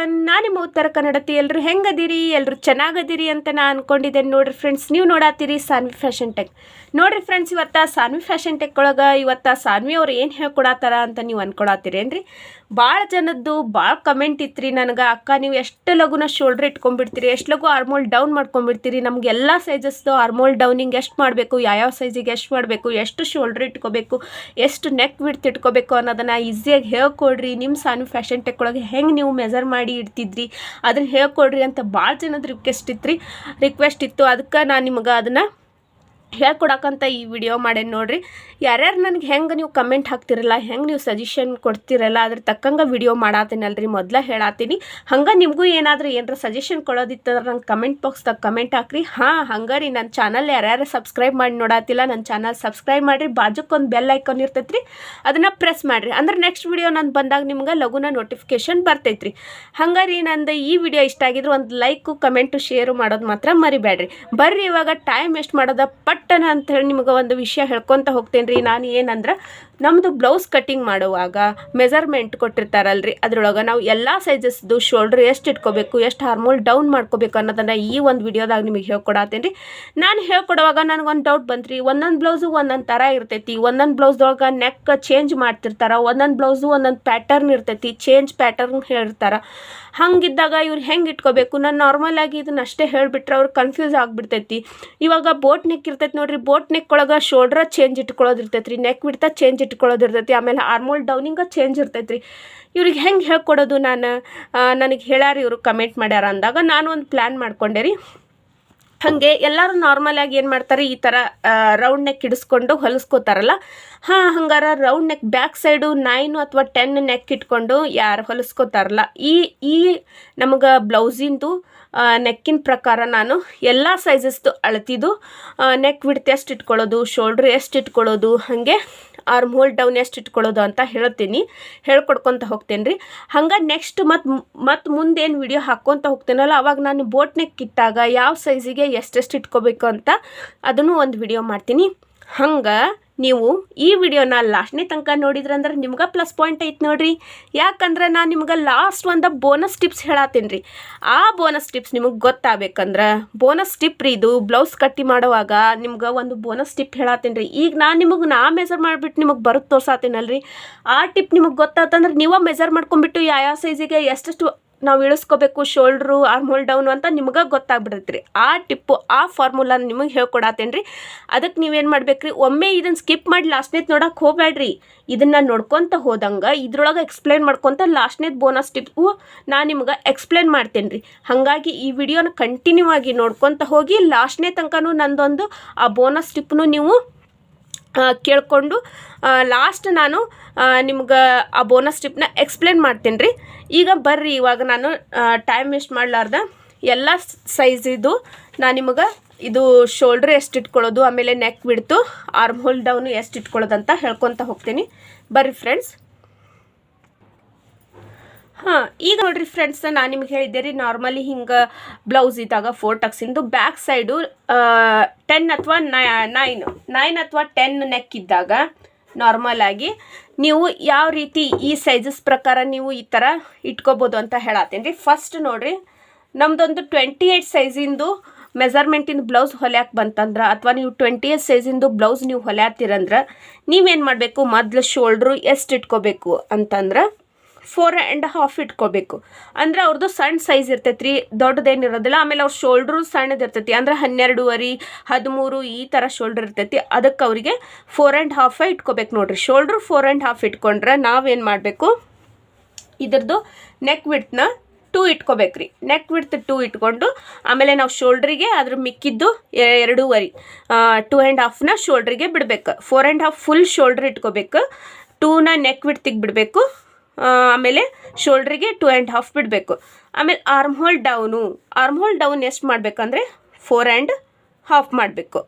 One ನಾನು ನಿಮ್ಮ ಉತ್ತರ ಕನ್ನಡತಿ ಎಲ್ಲರೂ ಹೆಂಗದಿರಿ ಎಲ್ಲರೂ ಚೆನ್ನಾಗದಿರಿ ಅಂತ ನಾನು ಅಂದ್ಕೊಂಡಿದ್ದೇನೆ ನೋಡ್ರಿ ಫ್ರೆಂಡ್ಸ್ ನೀವು ನೋಡತ್ತೀರಿ ಸಾನ್ವಿ ಫ್ಯಾಷನ್ ಟೆಕ್ ನೋಡ್ರಿ ಫ್ರೆಂಡ್ಸ್ ಇವತ್ತು ಸಾನ್ವಿ ಫ್ಯಾಷನ್ ಟೆಕ್ ಒಳಗೆ, ಇವತ್ತು ಸಾನ್ವಿ ಅವ್ರು ಏನು ಹೇಳ್ಕೊಡತ್ತಾರ ಅಂತ ನೀವು ಅಂದ್ಕೊಳತ್ತೀರೇನ್ರಿ ಭಾಳ ಜನದ್ದು ಭಾಳ ಕಮೆಂಟ್ ಇತ್ತು ರೀ ನನಗೆ. ಅಕ್ಕ, ನೀವು ಎಷ್ಟು ಲಗುನ ಶೋಲ್ಡ್ರ್ ಇಟ್ಕೊಂಡ್ಬಿಡ್ತೀರಿ, ಎಷ್ಟು ಲಗು ಆರ್ಮೋಲ್ ಡೌನ್ ಮಾಡ್ಕೊಂಡ್ಬಿಡ್ತೀರಿ? ನಮ್ಗೆ ಎಲ್ಲ ಸೈಜಸ್ದು ಆರ್ಮೋಲ್ ಡೌನಿಂಗ್ ಎಷ್ಟು ಮಾಡಬೇಕು, ಯಾವ್ಯಾವ ಸೈಜಿಗೆ ಎಷ್ಟು ಮಾಡಬೇಕು, ಎಷ್ಟು ಶೋಲ್ಡ್ರ್ ಇಟ್ಕೋಬೇಕು, ಎಷ್ಟು ನೆಕ್ ವಿಡ್ತ್ ಇಟ್ಕೋಬೇಕು ಅನ್ನೋದನ್ನು ಈಸಿಯಾಗಿ ಹೇಳ್ಕೊಡ್ರಿ. ನಿಮ್ಮ ಸಾನ್ವಿ ಫ್ಯಾಷನ್ ಟೆಕ್ ಒಳಗೆ ಹೆಂಗೆ ನೀವು ಮೆಜರ್ ಮಾಡಿ ಇಡ್ತಿದ್ರಿ. ಅದನ್ನ ಹೇಳ್ಕೊಡ್ರಿ ಅಂತ ಭಾಳ ಜನದ ರಿಕ್ವೆಸ್ಟ್ ಇತ್ತು ರೀ ರಿಕ್ವೆಸ್ಟ್ ಇತ್ತು. ಅದಕ್ಕೆ ನಾನು ನಿಮ್ಗೆ ಅದನ್ನು ಹೇಳ್ಕೊಡಕ್ಕಂತ ಈ ವಿಡಿಯೋ ಮಾಡೇನಿ ನೋಡ್ರಿ. ಯಾರ್ಯಾರು ನನಗೆ ಹೆಂಗೆ ನೀವು ಕಮೆಂಟ್ ಹಾಕ್ತಿರಲ್ಲ, ಹೆಂಗೆ ನೀವು ಸಜೆಷನ್ ಕೊಡ್ತಿರಲ್ಲ, ಅದ್ರ ತಕ್ಕಂಗೆ ವಿಡಿಯೋ ಮಾಡತ್ತೀನಲ್ರಿ ಮೊದಲೇ ಹೇಳತ್ತೀನಿ ಹಂಗೆ ನಿಮಗೂ ಏನಾದರೂ ಏನಾರ ಸಜೆಷನ್ ಕೊಡೋದಿತ್ತಂದ್ರೆ ನಂಗೆ ಕಮೆಂಟ್ ಬಾಕ್ಸ್ದಾಗ ಕಮೆಂಟ್ ಹಾಕ್ರಿ. ಹಾಂ, ಹಂಗೆ ರೀ ನನ್ನ ಚಾನಲ್ ಯಾರ್ಯಾರು ಸಬ್ಸ್ಕ್ರೈಬ್ ಮಾಡಿ ನೋಡತ್ತಿಲ್ಲ ನನ್ನ ಚಾನಲ್ ಸಬ್ಸ್ಕ್ರೈಬ್ ಮಾಡಿರಿ. ಬಾಜುಕ್ಕೊಂದು ಬೆಲ್ ಐಕಾನ್ ಇರ್ತೈತೆ ರೀ ಅದನ್ನು ಪ್ರೆಸ್ ಮಾಡಿರಿ. ಅಂದ್ರೆ ನೆಕ್ಸ್ಟ್ ವಿಡಿಯೋ ನಾನು ಬಂದಾಗ ನಿಮ್ಗೆ ಲಘುನ ನೋಟಿಫಿಕೇಶನ್ ಬರ್ತೈತ್ರಿ. ರೀ ನಂದು ಈ ವಿಡಿಯೋ ಇಷ್ಟ ಆಗಿದ್ರೆ ಒಂದು ಲೈಕು ಕಮೆಂಟು ಶೇರು ಮಾಡೋದು ಮಾತ್ರ ಮರಿಬೇಡ್ರಿ ಬರ್ರಿ ಇವಾಗ ಟೈಮ್ ಎಷ್ಟು ಮಾಡೋದ ಪಟ್ಟನ ಅಂತ ಹೇಳಿ ನಿಮಗೆ ಒಂದು ವಿಷಯ ಹೇಳ್ಕೊತ ಹೋಗ್ತೇನೆ ರೀ ನಾನು ಏನಂದ್ರೆ ನಮ್ಮದು ಬ್ಲೌಸ್ ಕಟ್ಟಿಂಗ್ ಮಾಡುವಾಗ ಮೆಜರ್ಮೆಂಟ್ ಕೊಟ್ಟಿರ್ತಾರಲ್ರಿ. ಅದರೊಳಗೆ ನಾವು ಎಲ್ಲ ಸೈಜಸ್ದು ಶೋಲ್ಡ್ರ್ ಎಷ್ಟು ಇಟ್ಕೋಬೇಕು, ಎಷ್ಟು ಹಾರ್ಮೋಲ್ ಡೌನ್ ಮಾಡ್ಕೋಬೇಕು ಅನ್ನೋದನ್ನು ಈ ಒಂದು ವಿಡಿಯೋದಾಗ ನಿಮಗೆ ಹೇಳ್ಕೊಡತ್ತೇನೆ ರೀ ನಾನು ಹೇಳ್ಕೊಡುವಾಗ ನನಗೊಂದು ಡೌಟ್ ಬಂತ್ರಿ. ಒಂದೊಂದು ಬ್ಲೌಸು ಒಂದೊಂದು ಥರ ಇರ್ತೈತಿ. ಒಂದೊಂದು ಬ್ಲೌಸ್ದೊಳಗೆ ನೆಕ್ ಚೇಂಜ್ ಮಾಡ್ತಿರ್ತಾರೆ. ಒಂದೊಂದು ಬ್ಲೌಸು ಒಂದೊಂದು ಪ್ಯಾಟರ್ನ್ ಇರ್ತೈತಿ. ಚೇಂಜ್ ಪ್ಯಾಟರ್ನ್ ಹೇಳಿರ್ತಾರೆ ಹಂಗಿದ್ದಾಗ ಇವ್ರು ಹೆಂಗೆ ಇಟ್ಕೋಬೇಕು? ನಾನು ನಾರ್ಮಲ್ ಆಗಿ ಇದನ್ನ ಅಷ್ಟೇ ಹೇಳಿಬಿಟ್ರೆ ಅವ್ರು ಕನ್ಫ್ಯೂಸ್ ಆಗಿಬಿಡ್ತೈತಿ. ಇವಾಗ ಬೋಟ್ ನೆಕ್ ಇರ್ತೈತಿ ನೋಡ್ರಿ. ಬೋಟ್ ನೆಕ್ ಒಳಗೆ ಶೋಲ್ಡ್ರ ಚೇಂಜ್ ಇಟ್ಕೊಳ್ಳೋದು ಇರ್ತೈತಿ ರೀ ನೆಕ್ ಬಿಡ್ತಾ ಚೇಂಜ್ ಇಟ್ಕೊಳ್ಳೋದು ಇರ್ತೈತಿ. ಆಮೇಲೆ ಆರ್ಮೋಲ್ ಡೌನಿಂಗ ಚೇಂಜ್ ಇರ್ತೈತಿ ರೀ ಇವ್ರಿಗೆ ಹೆಂಗೆ ಹೇಳ್ಕೊಡೋದು ನಾನು? ನನಗೆ ಹೇಳ್ಯಾರ ಇವರು ಕಮೆಂಟ್ ಮಾಡ್ಯಾರ ಅಂದಾಗ ನಾನು ಒಂದು ಪ್ಲ್ಯಾನ್ ಮಾಡ್ಕೊಂಡೆ ರೀ. ಹಾಗೆ ಎಲ್ಲರೂ ನಾರ್ಮಲಾಗಿ ಏನು ಮಾಡ್ತಾರೆ, ಈ ಥರ ರೌಂಡ್ ನೆಕ್ ಇಡಿಸ್ಕೊಂಡು ಹೊಲಿಸ್ಕೋತಾರಲ್ಲ? ಹಾಂ, ಹಂಗಾರ round neck back side nine ಅಥವಾ ಟೆನ್ ನೆಕ್ ಇಟ್ಕೊಂಡು ಯಾರು ಹೊಲಿಸ್ಕೋತಾರಲ್ಲ? ಈ ಈ ನಮಗೆ ಬ್ಲೌಸಿಂದು ನೆಕ್ಕಿನ ಪ್ರಕಾರ ನಾನು ಎಲ್ಲ ಸೈಜಸ್ದು ಅಳತಿದ್ದು ನೆಕ್ ವಿಡ್ತ್ ಎಷ್ಟು ಇಟ್ಕೊಳ್ಳೋದು ಶೋಲ್ಡ್ರ್ ಎಷ್ಟು ಇಟ್ಕೊಳ್ಳೋದು, ಹಾಗೆ ಆರ್ಮ್ ಹೋಲ್ ಡೌನ್ ಎಷ್ಟು ಇಟ್ಕೊಳ್ಳೋದು ಅಂತ ಹೇಳ್ತೀನಿ. ಹೇಳ್ಕೊಡ್ಕೊತ ಹೋಗ್ತೇನೆ ರೀ ಹಂಗೆ ನೆಕ್ಸ್ಟ್ ಮತ್ತು ಮತ್ತೆ ಮುಂದೇನು ವಿಡಿಯೋ ಹಾಕ್ಕೊತ ಹೋಗ್ತೇನಲ್ಲ, ಅವಾಗ ನಾನು ಬೋಟ್ ನೆಕ್ ಇಟ್ಟಾಗ ಯಾವ ಸೈಜಿಗೆ ಎಷ್ಟೆಷ್ಟು ಇಟ್ಕೋಬೇಕು ಅಂತ ಅದನ್ನು ಒಂದು ವಿಡಿಯೋ ಮಾಡ್ತೀನಿ. ಹಂಗೆ ನೀವು ಈ ವಿಡಿಯೋನ ಲಾಸ್ಟ್ನೇ ತನಕ ನೋಡಿದ್ರಂದ್ರೆ ನಿಮ್ಗೆ ಪ್ಲಸ್ ಪಾಯಿಂಟ್ ಐತೆ ನೋಡ್ರಿ. ಯಾಕಂದ್ರೆ ನಾನು ನಿಮ್ಗೆ ಲಾಸ್ಟ್ ಒಂದು ಬೋನಸ್ ಟಿಪ್ಸ್ ಹೇಳತ್ತೀನಿ ರೀ. ಆ ಬೋನಸ್ ಟಿಪ್ಸ್ ನಿಮಗೆ ಗೊತ್ತಾಗಬೇಕಂದ್ರೆ ಬೋನಸ್ ಟಿಪ್ ರೀ ಇದು ಬ್ಲೌಸ್ ಕಟ್ಟಿ ಮಾಡುವಾಗ ನಿಮ್ಗೆ ಒಂದು ಬೋನಸ್ ಟಿಪ್ ಹೇಳತ್ತೀನಿ ರೀ. ಈಗ ನಾನು ನಿಮಗೆ ನಾ ಮೆಸರ್ ಮಾಡಿಬಿಟ್ಟು ನಿಮಗೆ ಬರುತ್ತೆ ತೋರ್ಸಾತೀನಲ್ರಿ. ಆ ಟಿಪ್ ನಿಮಗೆ ಗೊತ್ತಾತಂದ್ರೆ ನೀವೇ ಮೆಸರ್ ಮಾಡ್ಕೊಂಬಿಟ್ಟು ಯಾವ ಸೈಜಿಗೆ ಎಷ್ಟೆಷ್ಟು ನಾವು ಇಳಿಸ್ಕೋಬೇಕು ಶೋಲ್ಡ್ರು ಆರ್ಮೋಲ್ ಡೌನು ಅಂತ ನಿಮ್ಗೆ ಗೊತ್ತಾಗ್ಬಿಡತ್ತೆ ರೀ ಆ ಟಿಪ್ಪು ಆ ಫಾರ್ಮುಲಾನ ನಿಮಗೆ ಹೇಳ್ಕೊಡತ್ತೇನೆ ರೀ ಅದಕ್ಕೆ ನೀವೇನು ಮಾಡ್ಬೇಕು ರೀ ಒಮ್ಮೆ ಇದನ್ನು ಸ್ಕಿಪ್ ಮಾಡಿ ಲಾಸ್ಟ್ನೇತ್ ನೋಡಕ್ಕೆ ಹೋಗ್ಬೇಡ್ರಿ ಇದನ್ನು ನೋಡ್ಕೊತ ಹೋದಂಗೆ, ಇದ್ರೊಳಗೆ ಎಕ್ಸ್ಪ್ಲೇನ್ ಮಾಡ್ಕೊತ ಲಾಸ್ಟ್ನೇದು ಬೋನಸ್ ಟಿಪ್ಪು ನಾನು ನಿಮ್ಗೆ ಎಕ್ಸ್ಪ್ಲೇನ್ ಮಾಡ್ತೇನೆ ರೀ ಹಾಗಾಗಿ ಈ ವಿಡಿಯೋನ ಕಂಟಿನ್ಯೂ ಆಗಿ ನೋಡ್ಕೊತ ಹೋಗಿ ಲಾಸ್ಟ್ನೇ ತನಕನೂ ನಂದೊಂದು ಆ ಬೋನಸ್ ಟಿಪ್ನು ನೀವು ಕೇಳಿಕೊಂಡು ಲಾಸ್ಟ್ ನಾನು ನಿಮ್ಗೆ ಆ ಬೋನಸ್ ಟಿಪ್ನ ಎಕ್ಸ್ಪ್ಲೇನ್ ಮಾಡ್ತೀನಿ ರೀ. ಈಗ ಬರ್ರಿ, ಇವಾಗ ನಾನು ಟೈಮ್ ವೇಸ್ಟ್ ಮಾಡಲಾರ್ದ ಎಲ್ಲ ಸೈಜಿದು ನಾನು ನಿಮಗೆ ಇದು ಶೋಲ್ಡ್ರ್ ಎಷ್ಟು ಇಟ್ಕೊಳ್ಳೋದು, ಆಮೇಲೆ ನೆಕ್ ಬಿಡ್ತು ಆರ್ಮ್ ಹೋಲ್ ಡೌನು ಎಷ್ಟು ಇಟ್ಕೊಳ್ಳೋದು ಅಂತ ಹೇಳ್ಕೊತ ಹೋಗ್ತೀನಿ. ಬರ್ರಿ ಫ್ರೆಂಡ್ಸ್ ಹಾಂ, ಈಗ ನೋಡ್ರಿ ಫ್ರೆಂಡ್ಸ್ ನಾನು ನಿಮ್ಗೆ ಹೇಳಿದ್ದೆ ರೀ ನಾರ್ಮಲಿ ಹಿಂಗೆ ಬ್ಲೌಸ್ ಇದ್ದಾಗ ಫೋರ್ ಟಕ್ಸಿಂದು ಬ್ಯಾಕ್ ಸೈಡು ಟೆನ್ ಅಥವಾ ನೈನ್ ನೈನ್ ಅಥವಾ ಟೆನ್ ನೆಕ್ ಇದ್ದಾಗ ನಾರ್ಮಲ್ ಆಗಿ ನೀವು ಯಾವ ರೀತಿ ಈ ಸೈಜಸ್ ಪ್ರಕಾರ ನೀವು ಈ ಥರ ಇಟ್ಕೋಬೋದು ಅಂತ ಹೇಳತ್ತೀನಿ ರೀ. ಫಸ್ಟ್ ನೋಡ್ರಿ ನಮ್ಮದೊಂದು ಟ್ವೆಂಟಿ ಏಯ್ಟ್ ಸೈಜಿಂದು ಮೆಜರ್ಮೆಂಟಿನ ಬ್ಲೌಸ್ ಹೊಲ್ಯಾಕೆ ಬಂತಂದ್ರೆ ಅಥವಾ ನೀವು ಟ್ವೆಂಟಿ ಏಯ್ಟ್ ಸೈಜಿಂದು ಬ್ಲೌಸ್ ನೀವು ಹೊಲ್ಯಾತ್ತೀರಂದ್ರೆ ನೀವೇನು ಮಾಡಬೇಕು? ಮೊದಲು ಶೋಲ್ಡ್ರು ಎಷ್ಟು ಇಟ್ಕೋಬೇಕು ಅಂತಂದ್ರೆ ಫೋರ್ ಆ್ಯಂಡ್ ಹಾಫ್ ಇಟ್ಕೋಬೇಕು. ಅಂದ್ರೆ ಅವ್ರದ್ದು ಸಣ್ಣ ಸೈಜ್ ಇರ್ತೈತೆ ರೀ ದೊಡ್ಡದೇನು ಇರೋದಿಲ್ಲ. ಆಮೇಲೆ ಅವ್ರ ಶೋಲ್ಡ್ರು ಸಣ್ಣದು ಇರ್ತೈತಿ. ಅಂದ್ರೆ ಹನ್ನೆರಡುವರೆ, ಹದಿಮೂರು ಈ ಥರ ಶೋಲ್ಡ್ರ್ ಇರ್ತೈತಿ. ಅದಕ್ಕೆ ಅವರಿಗೆ ಫೋರ್ ಆ್ಯಂಡ್ ಹಾಫೇ ಇಟ್ಕೋಬೇಕು ನೋಡಿರಿ. ಶೋಲ್ಡ್ರು ಫೋರ್ ಆ್ಯಂಡ್ ಹಾಫ್ ಇಟ್ಕೊಂಡ್ರೆ ನಾವೇನು ಮಾಡಬೇಕು? ಇದ್ರದ್ದು ನೆಕ್ ವಿಡ್ತ್ನ ಟೂ ಇಟ್ಕೋಬೇಕ್ರಿ. ನೆಕ್ ವಿಡ್ತ್ ಟೂ ಇಟ್ಕೊಂಡು, ಆಮೇಲೆ ನಾವು ಶೋಲ್ಡ್ರಿಗೆ ಅದ್ರ ಮಿಕ್ಕಿದ್ದು ಎರಡೂವರೆ ಟೂ ಆ್ಯಂಡ್ ಹಾಫ್ನ ಶೋಲ್ಡ್ರಿಗೆ ಬಿಡ್ಬೇಕು. Four and half full shoulder ಇಟ್ಕೋಬೇಕು. ಟೂನ ನೆಕ್ ವಿಡ್ತಿಗೆ ಬಿಡಬೇಕು. ಆಮೇಲೆ ಶೋಲ್ಡ್ರಿಗೆ ಟೂ ಆ್ಯಂಡ್ ಹಾಫ್ ಬಿಡಬೇಕು. ಆಮೇಲೆ arm hole down arm hole down ಎಷ್ಟು ಮಾಡಬೇಕಂದ್ರೆ ಫೋರ್ ಆ್ಯಂಡ್ ಹಾಫ್ ಮಾಡಬೇಕು.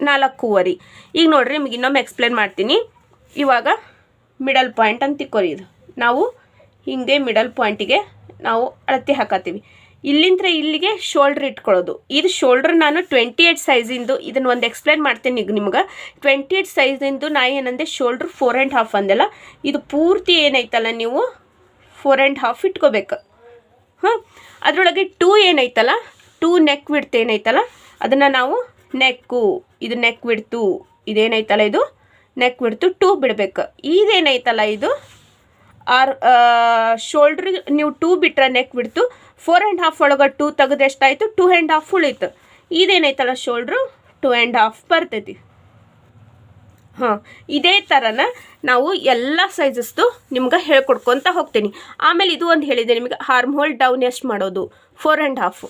ನಾಲ್ಕೂವರೆ. ಈಗ ನೋಡ್ರಿ, ನಿಮ್ಗೆ ಇನ್ನೊಮ್ಮೆ ಎಕ್ಸ್ಪ್ಲೇನ್ ಮಾಡ್ತೀನಿ. ಇವಾಗ ಮಿಡಲ್ ಪಾಯಿಂಟ್ ಅಂತ ತಿಕ್ಕೋರಿ ಇದು. ನಾವು ಹಿಂಗೆ ಮಿಡಲ್ ಪಾಯಿಂಟಿಗೆ ನಾವು ಅಳತೆ ಹಾಕತ್ತೀವಿ. ಇಲ್ಲಿಂದ ಇಲ್ಲಿಗೆ ಶೋಲ್ಡ್ರ್ ಇಟ್ಕೊಳ್ಳೋದು. ಇದು ಶೋಲ್ಡ್ರ್ ನಾನು ಟ್ವೆಂಟಿ ಏಯ್ಟ್ ಸೈಜಿಂದು ಇದನ್ನು ಒಂದು ಎಕ್ಸ್ಪ್ಲೇನ್ ಮಾಡ್ತೀನಿ ಈಗ ನಿಮ್ಗೆ. ಟ್ವೆಂಟಿ ಏಯ್ಟ್ ಸೈಜಿಂದು ನಾ ಏನಂದೆ ಶೋಲ್ಡ್ರ್ ಫೋರ್ ಆ್ಯಂಡ್ ಹಾಫ್ ಅಂದೆಲ್ಲ. ಇದು ಪೂರ್ತಿ ಏನೈತಲ್ಲ ನೀವು? ಫೋರ್ ಆ್ಯಂಡ್ ಹಾಫ್ ಇಟ್ಕೋಬೇಕು. ಹಾಂ ಅದರೊಳಗೆ ಟೂ ಏನೈತಲ್ಲ? ಟೂ ನೆಕ್ ವಿಡ್ತ್ ಏನೈತಲ್ಲ? ಅದನ್ನು ನಾವು ನೆಕ್ಕು ಇದು ನೆಕ್ ಬಿಡ್ತು ಇದೇನೈತಲ್ಲ ಇದು? ನೆಕ್ ಬಿಡ್ತು ಟೂ ಬಿಡಬೇಕು. ಇದೇನೈತಲ್ಲ ಇದು? ಆರ್ ಶೋಲ್ಡ್ರಿಗೆ ನೀವು ಟೂ ಬಿಟ್ರೆ ನೆಕ್ ಬಿಡ್ತು ಫೋರ್ ಆ್ಯಂಡ್ ಹಾಫ್ ಒಳಗೆ ಟೂ ತೆಗೆದು ಎಷ್ಟಾಯಿತು? ಟೂ ಆ್ಯಂಡ್ ಹಾಫ್ ಉಳಿತು. ಇದೇನೈತಲ್ಲ ಶೋಲ್ಡ್ರು ಟೂ ಆ್ಯಂಡ್ ಹಾಫ್ ಬರ್ತೈತಿ. ಹಾಂ, ಇದೇ ಥರನ ನಾವು ಎಲ್ಲ ಸೈಜಸ್ದು ನಿಮ್ಗೆ ಹೇಳ್ಕೊಡ್ಕೊತ ಹೋಗ್ತೀನಿ. ಆಮೇಲೆ ಇದು ಒಂದು ಹೇಳಿದೆ ನಿಮಗೆ ಆರ್ಮ್ ಹೋಲ್ ಡೌನ್ ಎಷ್ಟು ಮಾಡೋದು? Four and half